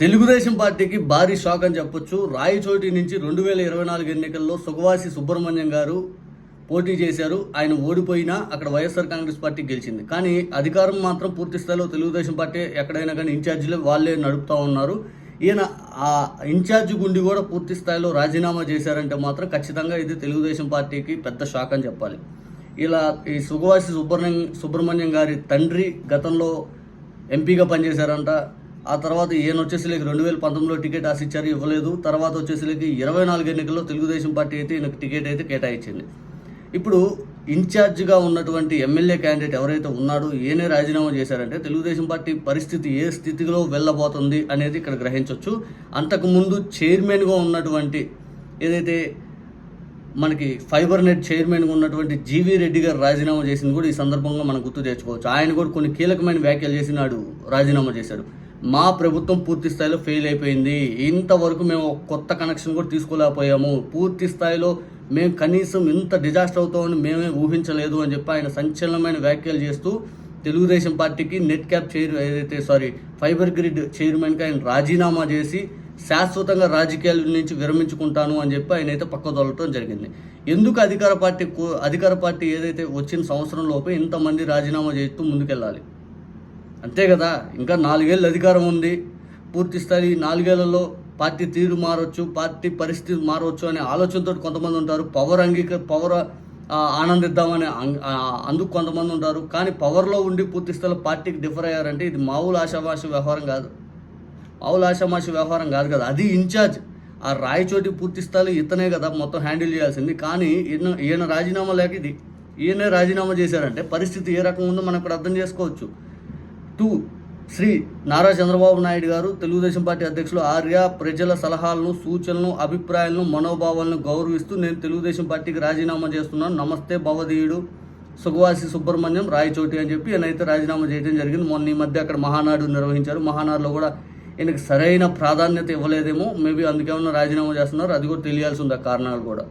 తెలుగుదేశం పార్టీకి భారీ షాక్ అని చెప్పొచ్చు. రాయచోటి నుంచి రెండు వేల ఇరవై నాలుగు ఎన్నికల్లో సుగవాసి సుబ్రహ్మణ్యం గారు పోటీ చేశారు. ఆయన ఓడిపోయినా అక్కడ వైఎస్ఆర్ కాంగ్రెస్ పార్టీ గెలిచింది. కానీ అధికారం మాత్రం పూర్తి స్థాయిలో తెలుగుదేశం పార్టీ ఎక్కడైనా కానీ ఇన్ఛార్జీలు వాళ్ళే నడుపుతూ ఉన్నారు. ఈయన ఆ ఇన్ఛార్జ్ గుండి కూడా పూర్తి స్థాయిలో రాజీనామా చేశారంటే మాత్రం ఖచ్చితంగా ఇది తెలుగుదేశం పార్టీకి పెద్ద షాక్ అని చెప్పాలి. ఇలా ఈ సుగవాసి సుబ్రహ్మణ్యం సుబ్రహ్మణ్యం గారి తండ్రి గతంలో ఎంపీగా పనిచేశారంట. ఆ తర్వాత ఈయన వచ్చేసరికి రెండు వేల పంతొమ్మిదిలో టికెట్ ఆశించారు ఇవ్వలేదు. తర్వాత వచ్చేసరికి ఇరవై నాలుగు ఎన్నికల్లో తెలుగుదేశం పార్టీ అయితే ఈయనకు టికెట్ అయితే కేటాయించింది. ఇప్పుడు ఇన్ఛార్జిగా ఉన్నటువంటి ఎమ్మెల్యే క్యాండిడేట్ ఎవరైతే ఉన్నాడో ఏనే రాజీనామా చేశారంటే తెలుగుదేశం పార్టీ పరిస్థితి ఏ స్థితిలో వెళ్ళబోతుంది అనేది ఇక్కడ గ్రహించవచ్చు అంతకుముందు చైర్మన్గా ఉన్నటువంటి ఏదైతే మనకి ఫైబర్ నెట్ చైర్మన్గా ఉన్నటువంటి జీవీ రెడ్డి గారు రాజీనామా చేసింది కూడా ఈ సందర్భంగా మనం గుర్తు తెచ్చుకోవచ్చు. ఆయన కూడా కొన్ని కీలకమైన వ్యాఖ్యలు చేసినాడు రాజీనామా చేశాడు. మా ప్రభుత్వం పూర్తి స్థాయిలో ఫెయిల్ అయిపోయింది. ఇంతవరకు మేము కొత్త కనెక్షన్ కూడా తీసుకోలేకపోయాము. పూర్తి స్థాయిలో మేము కనీసం ఇంత డిజాస్టర్ అవుతామని మేమే ఊహించలేదు అని చెప్పి ఆయన సంచలనమైన వ్యాఖ్యలు చేస్తూ తెలుగుదేశం పార్టీకి నెట్ క్యాప్ చైర్ ఏదైతే సారీ ఫైబర్ గ్రిడ్ చైర్మన్కి ఆయన రాజీనామా చేసి శాశ్వతంగా రాజకీయాల నుంచి విరమించుకుంటాను అని చెప్పి ఆయన అయితే పక్క తొలగటం జరిగింది. ఎందుకు అధికార పార్టీ కో- అధికార పార్టీ ఏదైతే వచ్చిన సంవత్సరంలోపు ఇంతమంది రాజీనామా చేస్తూ ముందుకెళ్ళాలి? అంతే కదా? ఇంకా నాలుగేళ్ళు అధికారం ఉంది. పూర్తి స్థాయి నాలుగేళ్ళలో పార్టీ తీరు మారవచ్చు పార్టీ పరిస్థితి మారవచ్చు అనే ఆలోచనతో కొంతమంది ఉంటారు. పవర్ అంగీక పవర్ ఆనందిద్దామని అం- అందుకు కొంతమంది ఉంటారు. కానీ పవర్లో ఉండి పూర్తి స్థాయిలో పార్టీకి డిఫర్ అయ్యారంటే ఇది మామూలు ఆశాభాష వ్యవహారం కాదు. మామూలు ఆశాభాష వ్యవహారం కాదు కదా? అది ఇన్ఛార్జ్ ఆ రాయచోటి పూర్తి స్థాయిలో ఇతనే కదా మొత్తం హ్యాండిల్ చేయాల్సింది. కానీ ఈయన ఈయన రాజీనామా లేక ఇది. ఈయనే రాజీనామా చేశారంటే పరిస్థితి ఏ రకంగా ఉందో మనం ఇక్కడ అర్థం చేసుకోవచ్చు. టూ శ్రీ నారా చంద్రబాబు నాయుడు గారు తెలుగుదేశం పార్టీ అధ్యక్షులు ఆర్య ప్రజల సలహాలను సూచనలను అభిప్రాయాలను మనోభావాలను గౌరవిస్తూ నేను తెలుగుదేశం పార్టీకి రాజీనామా చేస్తున్నాను. నమస్తే భవదీయుడు సుగవాసి సుబ్రహ్మణ్యం రాయచోటి అని చెప్పి ఈయనైతే రాజీనామా చేయడం జరిగింది. మొన్న ఈ మధ్య అక్కడ మహానాడు నిర్వహించారు. మహానాడులో కూడా ఈయనకి సరైన ప్రాధాన్యత ఇవ్వలేదేమో. మేబీ అందుకేమన్నా రాజీనామా చేస్తున్నారు. అది కూడా తెలియాల్సి ఉంది ఆ కారణాలు కూడా?